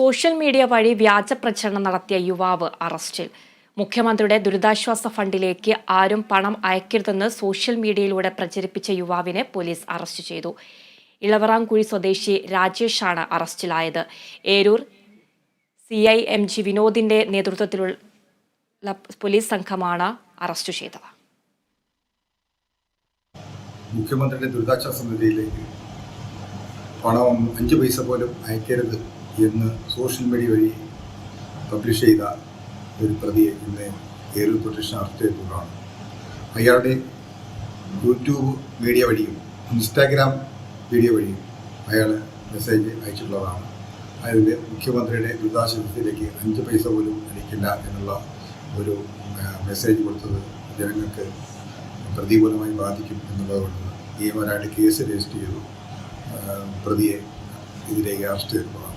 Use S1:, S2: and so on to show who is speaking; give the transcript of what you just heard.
S1: Social media വഴി വ്യാജ പ്രചരണം നടത്തിയ യുവാവ് അറസ്റ്റിൽ. മുഖ്യമന്ത്രിയുടെ ദുരിതാശ്വാസ ഫണ്ടിലേക്ക് ആരും പണം അയക്കരുതെന്ന് സോഷ്യൽ മീഡിയയിലൂടെ പ്രചരിപ്പിച്ച യുവാവിനെ പോലീസ് അറസ്റ്റ് ചെയ്തു. ഇളവറാംകുഴി സ്വദേശി രാജേഷാണ് അറസ്റ്റിലായത്. Eroor C I M G വിനോദിന്റെ നേതൃത്വത്തിലുള്ള പോലീസ് സംഘമാണ് അറസ്റ്റ് ചെയ്തത്.
S2: മുഖ്യമന്ത്രിയുടെ ദുരിതാശ്വാസ നിധിയിലേക്ക് പണം അഞ്ച് പൈസ പോലും അയക്കരുത് എന്ന് സോഷ്യൽ മീഡിയ വഴി പബ്ലിഷ് ചെയ്ത ഒരു പ്രതിയെ ഇന്ന് ഏരൂർ പ്രൊട്ടക്ഷൻ അറസ്റ്റ് ചെയ്തതാണ് അയാളുടെ യൂട്യൂബ് മീഡിയ വഴിയും ഇൻസ്റ്റാഗ്രാം വീഡിയോ വഴിയും അയാൾ മെസ്സേജ് അയച്ചിട്ടുള്ളതാണ്. അയാളുടെ മുഖ്യമന്ത്രിയുടെ ദുരിതാശ്വാസത്തിലേക്ക് അഞ്ച് പൈസ പോലും അടിക്കില്ല എന്നുള്ള ഒരു മെസ്സേജ് കൊടുത്തത് ജനങ്ങൾക്ക് പ്രതികൂലമായി ബാധിക്കും എന്നുള്ളതുകൊണ്ട് നിയമപരമായിട്ട് കേസ് രജിസ്റ്റർ ചെയ്തു. പ്രതിയെ ഇതിലേക്ക് അറസ്റ്റ് ചെയ്തതാണ്